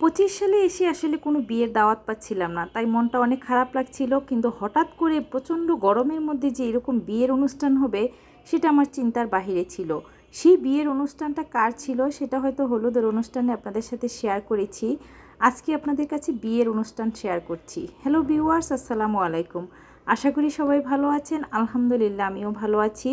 পঁচিশ সালে এসে আসলে কোনো বিয়ের দাওয়াত পাচ্ছিলাম না। তাই মনটা অনেক খারাপ লাগছিল, কিন্তু হঠাৎ করে প্রচণ্ড গরমের মধ্যে যে এরকম বিয়ের অনুষ্ঠান হবে, সেটা আমার চিন্তার বাহিরে ছিল। সেই বিয়ের অনুষ্ঠানটা কার ছিল, সেটা হয়তো হলুদের অনুষ্ঠানে আপনাদের সাথে শেয়ার করেছি। আজকে আপনাদের কাছে বিয়ের অনুষ্ঠান শেয়ার করছি। হ্যালো ভিউয়ার্স আসসালামু আলাইকুম। আশা করি সবাই ভালো আছেন। আলহামদুলিল্লাহ, আমিও ভালো আছি।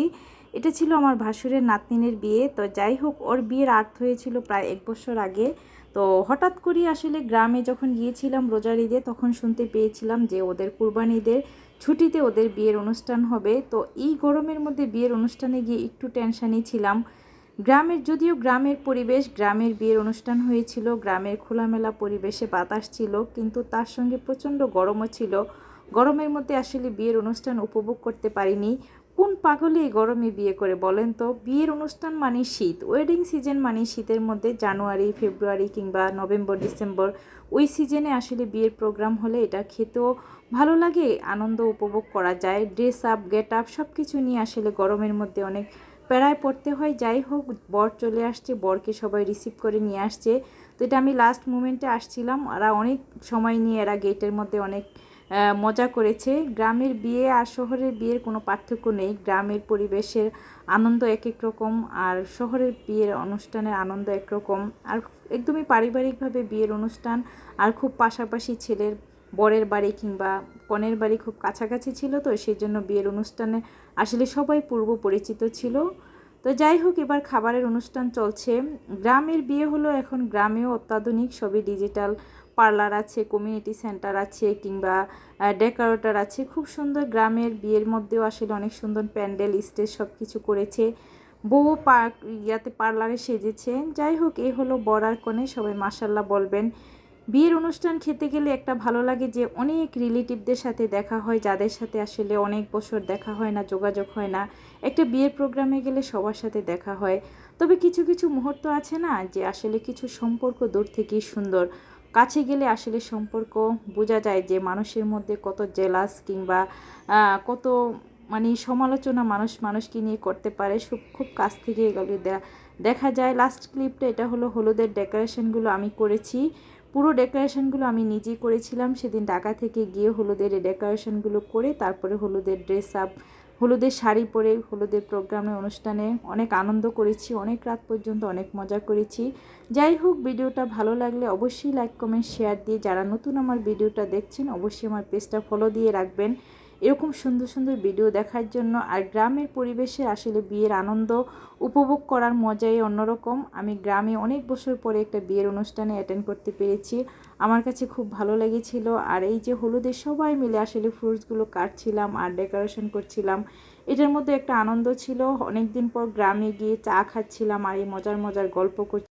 এটা ছিল আমার ভাসুরের নাতনিনের বিয়ে। তো যাই হোক, ওর বিয়ের আর্থ হয়েছিল প্রায় এক বছর আগে। তো হঠাৎ করে আসলে গ্রামে যখন গিয়েছিলাম রোজার ঈদে, তখন শুনতে পেয়েছিলাম যে ওদের কুরবানি ঈদের ছুটিতে ওদের বিয়ের অনুষ্ঠান হবে। তো এই গরমের মধ্যে বিয়ের অনুষ্ঠানে গিয়ে একটু টেনশানই ছিলাম। গ্রামের, যদিও গ্রামের পরিবেশ, গ্রামের বিয়ের অনুষ্ঠান হয়েছিল, গ্রামের খোলামেলা পরিবেশে বাতাস ছিল, কিন্তু তার সঙ্গে প্রচণ্ড গরমও ছিল। গরমের মধ্যে আসলে বিয়ের অনুষ্ঠান উপভোগ করতে পারিনি। কোন পাগলে এই গরমে বিয়ে করে বলেন তো? বিয়ের অনুষ্ঠান মানে শীত। ওয়েডিং সিজন মানে শীতের মধ্যে জানুয়ারি, ফেব্রুয়ারি কিংবা নভেম্বর, ডিসেম্বর। ওই সিজনে আসলে বিয়ের প্রোগ্রাম হলে এটা খেতেও ভালো লাগে, আনন্দ উপভোগ করা যায়। ড্রেস আপ গেট আপ সব কিছু নিয়ে আসলে গরমের মধ্যে অনেক প্যারায় পড়তে হয়। যাই হোক, বর চলে আসছে, বরকে সবাই রিসিভ করে নিয়ে আসছে। তো এটা আমি লাস্ট মুমেন্টে আসছিলাম। ওরা অনেক সময় নিয়ে এরা গেটের মধ্যে অনেক মজা করেছে। গ্রামের বিয়ে আর শহরের বিয়ের কোনো পার্থক্য নেই। গ্রামের পরিবেশের আনন্দ এক এক রকম আর শহরের বিয়ের অনুষ্ঠানের আনন্দ একরকম আর একদমই পারিবারিকভাবে বিয়ের অনুষ্ঠান আর খুব পাশাপাশি ছেলের বরের বাড়ি কিংবা কনের বাড়ি খুব কাছাকাছি ছিল তো সেই জন্য বিয়ের অনুষ্ঠানে আসলে সবাই পূর্ব পরিচিত ছিল। তো যাই হোক, এবার খাবারের অনুষ্ঠান চলছে। গ্রামের বিয়ে হলো এখন গ্রামেও অত্যাধুনিক, সবই ডিজিটাল পার্লার আছে কমিউনিটি সেন্টার আছে কিংবা ডেকোরেটর আছে। খুব সুন্দর গ্রামের বিয়ের মধ্যেও আসলে অনেক সুন্দর প্যান্ডেল, স্টেজ সব কিছু করেছে। বউ পার্ক ইয়াতে পার্লারে সেজেছে। যাই হোক, এ হলো বরার কোণে, সবাই মাসাল্লাহ বলবেন। বিয়ের অনুষ্ঠান খেতে গেলে একটা ভালো লাগে যে অনেক রিলেটিভদের সাথে দেখা হয়, যাদের সাথে আসলে অনেক বছর দেখা হয় না, যোগাযোগ হয় না। একটা বিয়ের প্রোগ্রামে গেলে সবার সাথে দেখা হয়। তবে কিছু কিছু মুহূর্ত আছে না যে আসলে কিছু সম্পর্ক দূর থেকেই সুন্দর। কাছে গেলে আসলে সম্পর্ক বোঝা যায় যে মানুষের মধ্যে কত জেলাস কিংবা কত মানে সমালোচনা মানুষ মানুষকে নিয়ে করতে পারে খুব কাছ থেকে এগুলো দেখা যায়। লাস্ট ক্লিপটা এটা হলো হলুদের ডেকোরেশনগুলো আমি করেছি। পুরো ডেকোরেশনগুলো আমি নিজেই করেছিলাম। সেদিন ঢাকা থেকে গিয়ে হলুদের ডেকোরেশনগুলো করে তারপরে হলুদের ড্রেস আপ হলুদের শাড়ি পরে, হলুদের প্রোগ্রামে, অনুষ্ঠানে অনেক আনন্দ করেছি, অনেক রাত পর্যন্ত অনেক মজা করেছি। যাই হোক, ভিডিওটা ভালো লাগলে অবশ্যই লাইক কমেন্ট শেয়ার দিয়ে যারা নতুন আমার ভিডিওটা দেখছেন, অবশ্যই আমার পেজটা ফলো দিয়ে রাখবেন। এরকম সুন্দর সুন্দর ভিডিও দেখার জন্য আর গ্রামের পরিবেশে আসলে বিয়ের আনন্দ উপভোগ করার মজাই অন্যরকম। আমি গ্রামে অনেক বছর পরে একটা বিয়ের অনুষ্ঠানে অ্যাটেন্ড করতে পেরেছি। আমার কাছে খুব ভালো লেগেছিল। আর এই যে হলুদের সবাই মিলে আসলে ফ্রুটসগুলো কাটছিলাম আর ডেকোরেশন করছিলাম, এটার মধ্যে একটা আনন্দ ছিল। অনেক দিন পর গ্রামে গিয়ে চা খাচ্ছিলাম আর এই মজার মজার গল্প করছি।